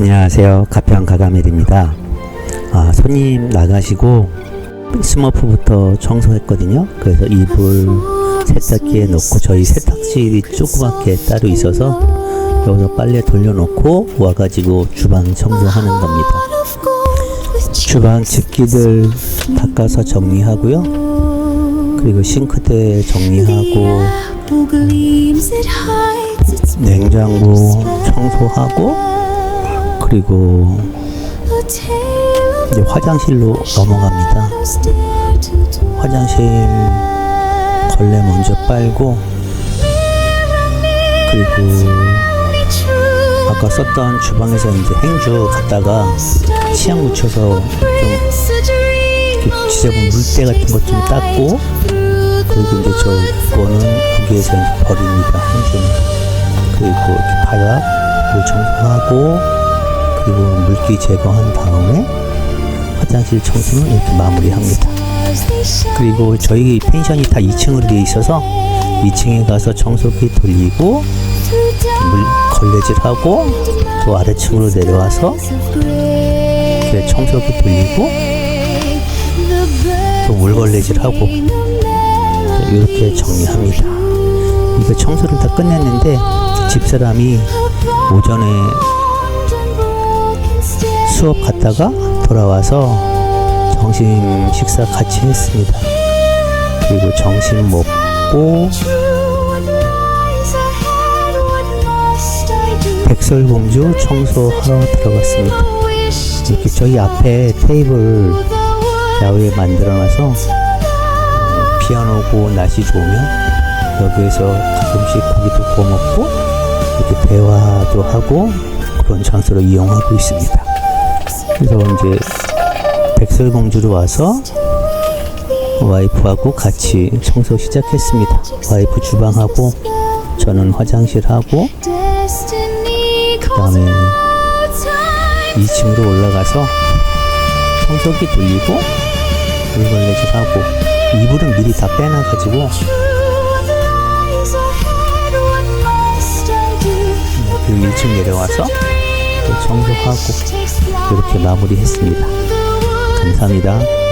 안녕하세요. 가평 가가멜입니다. 아, 손님 나가시고 스머프부터 청소했거든요. 그래서 이불 세탁기에 놓고 저희 세탁실이 조그맣게 따로 있어서 여기서 빨래 돌려놓고 와가지고 주방 청소하는 겁니다. 주방 집기들 닦아서 정리하고요. 그리고 싱크대 정리하고 냉장고 청소하고 그리고 이제 화장실로 넘어갑니다. 화장실 걸레 먼저 빨고 그리고 아까 썼던 주방에서 이제 행주 갖다가 치약 묻혀서 좀 지저분 물때 같은 것 좀 닦고 그리고 이제 저 거는 여기에서 이제 버립니다. 행주는 그리고 이렇게 바닥을 청소하고 그리고 물기 제거한 다음에 화장실 청소는 이렇게 마무리합니다. 그리고 저희 펜션이 다 2층으로 되어 있어서 2층에 가서 청소기 돌리고 물 걸레질하고 또 아래층으로 내려와서 청소기 돌리고 또 물걸레질하고 이렇게 정리합니다. 이거 청소를 다 끝냈는데 집사람이 오전에 수업 갔다가 돌아와서 점심 식사 같이 했습니다. 그리고 점심 먹고 백설공주 청소하러 들어갔습니다. 이렇게 저희 앞에 테이블 야외에 만들어놔서 어, 비안 오고 날씨 좋으면 여기에서 가끔씩 고기도 구워 먹고 이렇게 대화도 하고 그런 장소로 이용하고 있습니다. 그래서 이제 백설공주로 와서 와이프하고 같이 청소 시작했습니다. 와이프 주방하고 저는 화장실하고 그 다음에 2층으로 올라가서 청소기 돌리고 물걸레질하고 이불은 미리 다 빼놔가지고 그리고 1층 내려와서 또 청소하고 이렇게 마무리했습니다. 감사합니다.